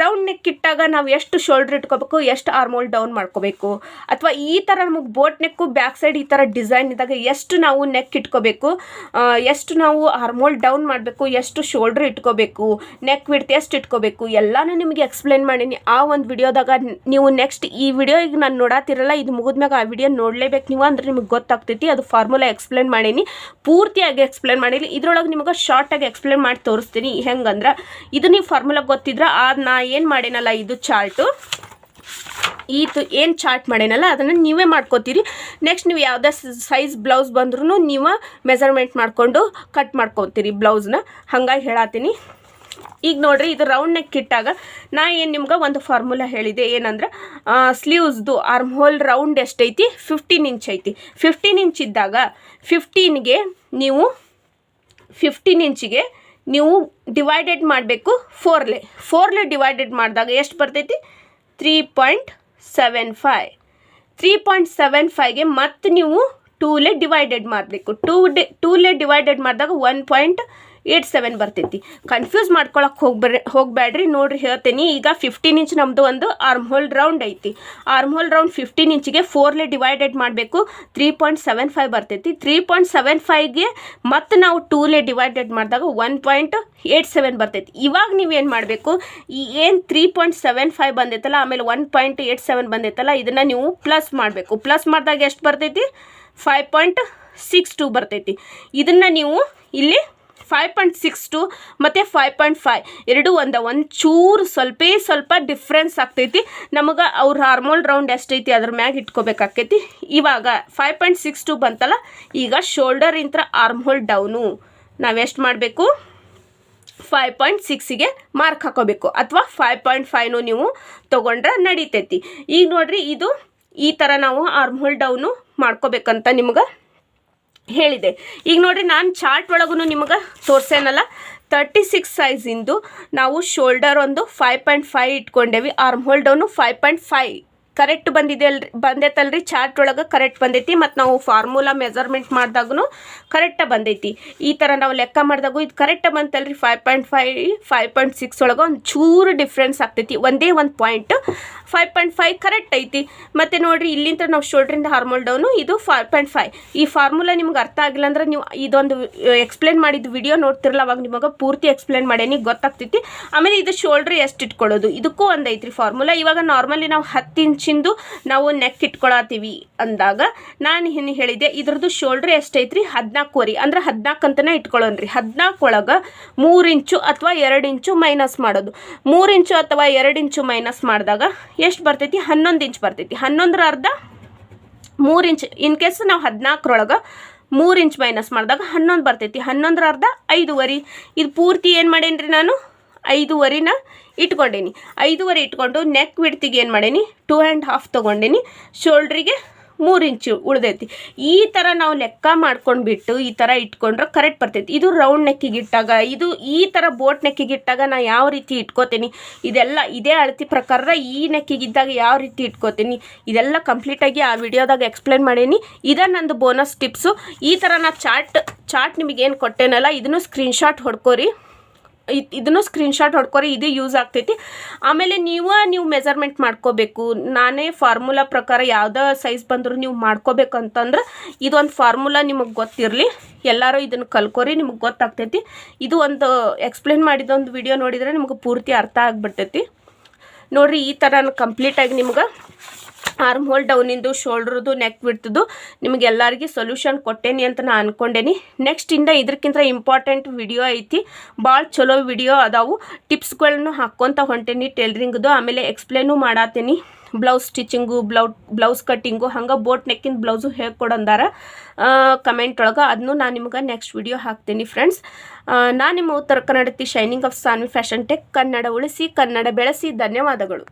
ರೌಂಡ್ ನೆಕ್ ಇಟ್ಟಾಗ ನಾವು ಎಷ್ಟು ಶೋಲ್ಡ್ರ್ ಇಟ್ಕೋಬೇಕು, ಎಷ್ಟು ಆರ್ಮೋಲ್ ಡೌನ್ ಮಾಡ್ಕೋಬೇಕು, ಅಥವಾ ಈ ಥರ ನಮಗೆ ಬೋಟ್ ನೆಕ್ಕು ಬ್ಯಾಕ್ ಸೈಡ್ ಈ ಥರ ಡಿಸೈನ್ ಇದ್ದಾಗ ಎಷ್ಟು ನಾವು ನೆಕ್ ಇಟ್ಕೋಬೇಕು ಎಷ್ಟು ನಾವು ಆರ್ಮೋಲ್ ಡೌನ್ ಮಾಡಬೇಕು, ಎಷ್ಟು ಶೋಲ್ಡ್ರ್ ಇಟ್ಕೋಬೇಕು ನೆಕ್ ವಿಡ್ತ್ ಎಷ್ಟು ಇಟ್ಕೋಬೇಕು. ಎಲ್ಲಾನು ನಿಮಗೆ ಎಕ್ಸ್ಪ್ಲೇನ್ ಮಾಡೀನಿ. ಆ ಒಂದು ವಿಡಿಯೋದಾಗ ನೀವು ನೆಕ್ಸ್ಟ್ ಈ ವಿಡಿಯೋ ಈಗ ನಾನು ನೋಡಾತಿರಲ್ಲ, ಇದು ಮುಗಿದ್ಮ್ಯಾಗ ಆ ವಿಡಿಯೋ ನೋಡಲೇಬೇಕು ನೀವು ಅಂದ್ರೆ ನಿಮಗೆ ಗೊತ್ತಾಗ್ತೈತಿ. ಅದು ಫಾರ್ಮುಲಾ ಎಕ್ಸ್ಪ್ಲೇನ್ ಮಾಡೀನಿ. ಪೂರ್ತಿಯಾಗಿ ಎಕ್ಸ್ಪ್ಲೇನ್ ಮಾಡೀನಿ. ಇದ್ರೊಳಗೆ ನಿಮಗೆ ಶಾರ್ಟಾಗಿ ಎಕ್ಸ್ಪ್ಲೇನ್ ಮಾಡಿ ತೋರಿಸ್ತೀನಿ. ಹೆಂಗಂದ್ರೆ ಇದು ನೀವು ಫಾರ್ಮುಲಾ ಗೊತ್ತಿದ್ರೆ ಅದು ನಾ ಏನು ಮಾಡೇನಲ್ಲ, ಇದು ಚಾರ್ಟು. ಈತು ಏನು ಚಾರ್ಟ್ ಮಾಡೇನಲ್ಲ, ಅದನ್ನು ನೀವೇ ಮಾಡ್ಕೋತೀರಿ. ನೆಕ್ಸ್ಟ್ ನೀವು ಯಾವುದೇ ಸೈಜ್ ಬ್ಲೌಸ್ ಬಂದ್ರೂ ನೀವು ಮೆಜರ್ಮೆಂಟ್ ಮಾಡಿಕೊಂಡು ಕಟ್ ಮಾಡ್ಕೊತೀರಿ ಬ್ಲೌಸ್ನ ಹಂಗಾಗಿ ಹೇಳತ್ತೀನಿ ಈಗ ನೋಡ್ರಿ, ಇದು ರೌಂಡ್ ನೆಕ್ ಇಟ್ಟಾಗ ನಾ ಏನು ನಿಮ್ಗೆ ಒಂದು ಫಾರ್ಮುಲಾ ಹೇಳಿದೆ. ಏನಂದ್ರೆ ಸ್ಲೀವ್ಸ್ದು ಆರ್ಮ್ ಹೋಲ್ ರೌಂಡ್ ಎಷ್ಟೈತಿ? ಫಿಫ್ಟೀನ್ ಇಂಚ್ ಐತಿ. ಫಿಫ್ಟೀನ್ ಇಂಚ್ ಇದ್ದಾಗ ಫಿಫ್ಟೀನ್ಗೆ ನೀವು ಫಿಫ್ಟೀನ್ ಇಂಚಿಗೆ ನೀವು ಡಿವೈಡೆಡ್ ಮಾಡಬೇಕು ಫೋರ್ಲೆ ಫೋರ್ಲೆ ಡಿವೈಡೆಡ್ ಮಾಡಿದಾಗ ಎಷ್ಟು ಬರ್ತೈತಿ? Three point seven five three point seven ಫೈವ್ಗೆ ಮತ್ತೆ ನೀವು ಟೂಲೆ ಡಿವೈಡೆಡ್ ಮಾಡಬೇಕು. ಟೂ ಡಿ ಟೂಲೆ ಡಿವೈಡೆಡ್ ಮಾಡಿದಾಗ ಒನ್ ಪಾಯಿಂಟ್ ಏಯ್ಟ್ ಸೆವೆನ್ ಬರ್ತೈತಿ. ಕನ್ಫ್ಯೂಸ್ ಮಾಡ್ಕೊಳಕ್ಕೆ ಹೋಗ್ಬೇಡ್ರಿ ಹೋಗಬೇಡ್ರಿ ನೋಡ್ರಿ ಹೇಳ್ತೀನಿ, ಈಗ ಫಿಫ್ಟೀನ್ ಇಂಚ್ ನಮ್ಮದು ಒಂದು ಆರ್ಮ್ ಹೋಲ್ ರೌಂಡ್ ಐತಿ. ಆರ್ಮ್ ಹೋಲ್ ರೌಂಡ್ ಫಿಫ್ಟೀನ್ ಇಂಚಿಗೆ ಫೋರ್ಲೆ ಡಿವೈಡೆಡ್ ಮಾಡಬೇಕು. ತ್ರೀ ಪಾಯಿಂಟ್ ಸೆವೆನ್ ಫೈವ್ ಬರ್ತೈತಿ. ತ್ರೀ ಪಾಯಿಂಟ್ ಸೆವೆನ್ ಫೈವ್ಗೆ ಮತ್ತು ನಾವು ಟೂಲೆ ಡಿವೈಡೆಡ್ ಮಾಡಿದಾಗ ಒನ್ ಪಾಯಿಂಟ್ ಏಯ್ಟ್ ಸೆವೆನ್ ಬರ್ತೈತಿ. ಇವಾಗ ನೀವೇನು ಮಾಡಬೇಕು? ಈ ಏನು ತ್ರೀ ಪಾಯಿಂಟ್ ಸೆವೆನ್ ಫೈವ್ ಬಂದೈತಲ್ಲ, ಆಮೇಲೆ ಒನ್ ಪಾಯಿಂಟ್ ಏಯ್ಟ್ ಸೆವೆನ್ ಬಂದೈತಲ್ಲ, ಇದನ್ನು ನೀವು ಪ್ಲಸ್ ಮಾಡಬೇಕು. ಪ್ಲಸ್ ಮಾಡಿದಾಗ ಎಷ್ಟು ಬರ್ತೈತಿ? ಫೈವ್ ಪಾಯಿಂಟ್ ಸಿಕ್ಸ್ ಟೂ ಬರ್ತೈತಿ. ಇದನ್ನು ನೀವು ಇಲ್ಲಿ ಫೈವ್ ಪಾಯಿಂಟ್ ಸಿಕ್ಸ್ ಟು ಮತ್ತು ಫೈವ್ ಪಾಯಿಂಟ್ ಫೈವ್ ಎರಡು ಒಂದ ಒಂದು ಚೂರು ಸ್ವಲ್ಪೇ ಸ್ವಲ್ಪ ಡಿಫ್ರೆನ್ಸ್ ಆಗ್ತೈತಿ. ನಮಗೆ ಅವ್ರ ಹಾರ್ಮೋಲ್ ರೌಂಡ್ ಎಷ್ಟೈತಿ ಅದ್ರ ಮ್ಯಾಗ ಇಟ್ಕೋಬೇಕಾಕೈತಿ. ಇವಾಗ ಫೈವ್ ಪಾಯಿಂಟ್ ಸಿಕ್ಸ್ ಟು ಬಂತಲ್ಲ, ಈಗ ಶೋಲ್ಡರ್ ಇಂತ್ರ ಆರ್ಮ್ಹೋಲ್ ಡೌನು ನಾವೆಷ್ಟು ಮಾಡಬೇಕು? ಫೈವ್ ಪಾಯಿಂಟ್ ಸಿಕ್ಸಿಗೆ ಮಾರ್ಕ್ ಹಾಕೋಬೇಕು. ಅಥವಾ ಫೈವ್ ಪಾಯಿಂಟ್ ಫೈವ್ನು ನೀವು ತೊಗೊಂಡ್ರೆ ನಡೀತೈತಿ. ಈಗ ನೋಡ್ರಿ, ಇದು ಈ ಥರ ನಾವು ಆರ್ಮ್ಹೋಲ್ ಡೌನು ಮಾಡ್ಕೋಬೇಕಂತ ನಿಮ್ಗೆ ಹೇಳಿದೆ. ಈಗ ನೋಡ್ರಿ, ನಾನು ಚಾರ್ಟ್ ಒಳಗೂ ನಿಮಗೆ ತೋರ್ಸೇನಲ್ಲ? ತರ್ಟಿ ಸಿಕ್ಸ್ ಸೈಜಿಂದು ನಾವು ಶೋಲ್ಡರ್ ಒಂದು five point five ಇಟ್ಕೊಂಡೇವಿ arm hole down five point five correct ಬಂದಿದೆ ಅಲ್ರಿ, ಬಂದೈತಲ್ರಿ, ಚಾರ್ಟ್ ಒಳಗೆ ಕರೆಕ್ಟ್ ಬಂದೈತಿ, ಮತ್ತು ನಾವು ಫಾರ್ಮುಲಾ ಮೆಜರ್ಮೆಂಟ್ ಮಾಡಿದಾಗೂ ಕರೆಕ್ಟ ಬಂದೈತಿ. ಈ ಥರ ನಾವು ಲೆಕ್ಕ ಮಾಡಿದಾಗೂ ಇದು correct ಬಂತಲ್ರಿ five point five five point six ಒಳಗೆ ಒಂದು ಚೂರು ಡಿಫ್ರೆನ್ಸ್ ಆಗ್ತೈತಿ, ಒಂದೇ ಒಂದು point five point five correct ಐತಿ. ಮತ್ತು ನೋಡಿರಿ ಇಲ್ಲಿಂದ ನಾವು ಶೋಲ್ಡ್ರಿಂದ ಹಾರ್ಮೋಲ್ ಡೌನು ಇದು ಫೈವ್ ಪಾಯಿಂಟ್ ಫೈವ್ ಈ ಫಾರ್ಮುಲಾ ನಿಮ್ಗೆ ಅರ್ಥ ಆಗಿಲ್ಲ ಅಂದ್ರೆ ನೀವು ಇದೊಂದು ಎಕ್ಸ್ಪ್ಲೇನ್ ಮಾಡಿದ ವಿಡಿಯೋ ನೋಡ್ತಿರಲ್ಲ, ಅವಾಗ ನಿಮಗೆ ಪೂರ್ತಿ ಎಕ್ಸ್ಪ್ಲೇನ್ ಮಾಡೇನಿ, ಗೊತ್ತಾಗ್ತೈತಿ. ಆಮೇಲೆ ಇದು ಶೋಲ್ಡ್ರ್ ಎಷ್ಟು ಇಟ್ಕೊಳ್ಳೋದು, ಇದಕ್ಕೂ ಒಂದು ಐತ್ರಿ ಫಾರ್ಮುಲಾ ಇವಾಗ ನಾರ್ಮಲಿ ನಾವು ಹತ್ತು ಇಂಚಿಂದು ನಾವು ನೆಕ್ ಇಟ್ಕೊಳತ್ತೀವಿ ಅಂದಾಗ ನಾನು ಏನು ಹೇಳಿದೆ, ಇದ್ರದ್ದು ಶೋಲ್ಡ್ರ್ ಎಷ್ಟೈತ್ರಿ? ಹದಿನಾಲ್ಕುವರೆ. ಅಂದ್ರೆ ಹದಿನಾಲ್ಕು ಅಂತಲೇ ಇಟ್ಕೊಳ್ಳೋಣ್ರಿ ಹದಿನಾಲ್ಕು ಒಳಗೆ ಮೂರು ಇಂಚು ಅಥವಾ ಎರಡು ಇಂಚು ಮೈನಸ್ ಮಾಡೋದು. ಮೂರು ಇಂಚು ಅಥವಾ ಎರಡು ಇಂಚು ಮೈನಸ್ ಮಾಡಿದಾಗ ಎಷ್ಟು ಬರ್ತೈತಿ? ಹನ್ನೊಂದು ಇಂಚ್ ಬರ್ತೈತಿ. ಹನ್ನೊಂದರ ಅರ್ಧ ಮೂರು ಇಂಚ್. ಇನ್ ಕೇಸ್ ನಾವು ಹದಿನಾಲ್ಕರೊಳಗೆ ಮೂರು ಇಂಚ್ ಮೈನಸ್ ಮಾಡಿದಾಗ ಹನ್ನೊಂದು ಬರ್ತೈತಿ. ಹನ್ನೊಂದರ ಅರ್ಧ ಐದುವರೆ. ಇದು ಪೂರ್ತಿ ಏನು ಮಾಡೇನಿ ನಾನು? ಐದುವರೆನ ಇಟ್ಕೊಂಡೇನಿ. ಐದುವರೆ ಇಟ್ಕೊಂಡು ನೆಕ್ ಬಿಡ್ತಿಗೆ ಏನು ಮಾಡೇನಿ? ಟೂ ಆ್ಯಂಡ್ ಹಾಫ್ ತೊಗೊಂಡೇನಿ. ಶೋಲ್ಡ್ರಿಗೆ ಮೂರು ಇಂಚು ಉಳ್ದೈತಿ. ಈ ಥರ ನಾವು ಲೆಕ್ಕ ಮಾಡ್ಕೊಂಡ್ಬಿಟ್ಟು ಈ ಥರ ಇಟ್ಕೊಂಡ್ರೆ ಕರೆಕ್ಟ್ ಬರ್ತೈತಿ. ಇದು ರೌಂಡ್ ನೆಕ್ಕಿಗೆ ಇಟ್ಟಾಗ, ಇದು ಈ ಥರ ಬೋಟ್ ನೆಕ್ಕಿಗೆ ಇಟ್ಟಾಗ ನಾ ಯಾವ ರೀತಿ ಇಟ್ಕೋತೀನಿ? ಇದೆಲ್ಲ ಇದೇ ಅಳತಿ ಪ್ರಕಾರ ಈ ನೆಕ್ಕಿಗಿದ್ದಾಗ ಯಾವ ರೀತಿ ಇಟ್ಕೋತೀನಿ? ಇದೆಲ್ಲ ಕಂಪ್ಲೀಟಾಗಿ ಆ ವಿಡಿಯೋದಾಗ ಎಕ್ಸ್ಪ್ಲೇನ್ ಮಾಡೀನಿ. ಇದೇ ನಂದು ಬೋನಸ್ ಟಿಪ್ಸು ಈ ಥರ ನಾ ಚಾರ್ಟ್ ಚಾರ್ಟ್ ನಿಮಗೇನು ಕೊಟ್ಟೇನಲ್ಲ, ಇದನ್ನು ಸ್ಕ್ರೀನ್ಶಾಟ್ ಹೊಡ್ಕೋರಿ. ಇದನ್ನು ಸ್ಕ್ರೀನ್ಶಾಟ್ ಹೊಡ್ಕೊರಿ, ಇದು ಯೂಸ್ ಆಗ್ತೈತಿ. ಆಮೇಲೆ ನೀವು ನೀವು ಮೆಜರ್ಮೆಂಟ್ ಮಾಡ್ಕೋಬೇಕು. ನಾನೇ ಫಾರ್ಮುಲಾ ಪ್ರಕಾರ ಯಾವುದೇ ಸೈಜ್ ಬಂದರೂ ನೀವು ಮಾಡ್ಕೋಬೇಕಂತಂದ್ರೆ ಇದೊಂದು ಫಾರ್ಮುಲಾ ನಿಮಗೆ ಗೊತ್ತಿರಲಿ. ಎಲ್ಲರೂ ಇದನ್ನು ಕಲ್ಕೋರಿ, ನಿಮಗೆ ಗೊತ್ತಾಗ್ತೈತಿ. ಇದು ಒಂದು ಎಕ್ಸ್ಪ್ಲೇನ್ ಮಾಡಿದೊಂದು ವಿಡಿಯೋ ನೋಡಿದರೆ ನಿಮಗೆ ಪೂರ್ತಿ ಅರ್ಥ ಆಗಿಬಿಡ್ತೈತಿ ನೋಡಿರಿ, ಈ ಥರ ಕಂಪ್ಲೀಟಾಗಿ ನಿಮ್ಗೆ ಆರ್ಮ್ ಹೋಲ್ ಡೌನಿಂದು ಶೋಲ್ಡ್ರದು ನೆಕ್ ಬಿಡ್ತದ್ದು ನಿಮ್ಗೆ ಎಲ್ಲರಿಗೆ ಸೊಲ್ಯೂಷನ್ ಕೊಟ್ಟೇನಿ ಅಂತ ನಾನು ಅಂದ್ಕೊಂಡೇನಿ ನೆಕ್ಸ್ಟ್ ಇಂದ ಇದಕ್ಕಿಂತ ಇಂಪಾರ್ಟೆಂಟ್ ವಿಡಿಯೋ ಐತಿ. ಭಾಳ ಚಲೋ ವಿಡಿಯೋ ಅದಾವು. ಟಿಪ್ಸ್ಗಳನ್ನು ಹಾಕ್ಕೊತ ಹೊಂಟೇನಿ ಟೈಲರಿಂಗ್ದು ಆಮೇಲೆ ಎಕ್ಸ್ಪ್ಲೇನು ಮಾಡಾತೀನಿ. ಬ್ಲೌಸ್ ಸ್ಟಿಚಿಂಗು ಬ್ಲೌ ಬ್ಲೌಸ್ ಕಟ್ಟಿಂಗು ಹಂಗೆ ಬೋಟ್ ನೆಕ್ಕಿನ ಬ್ಲೌಸು ಹೇಳ್ಕೊಡಂದಾರ. ಕಮೆಂಟ್ ಒಳಗೆ ಅದನ್ನು ನಾನು ನಿಮ್ಗೆ ನೆಕ್ಸ್ಟ್ ವಿಡಿಯೋ ಹಾಕ್ತೀನಿ ಫ್ರೆಂಡ್ಸ್ ನಾನು ನಿಮ್ಮ ಉತ್ತರ ಕನ್ನಡತಿ shining of Sanvi fashion tech Kannada ಉಳಿಸಿ, ಕನ್ನಡ ಬೆಳೆಸಿ, ಧನ್ಯವಾದಗಳು.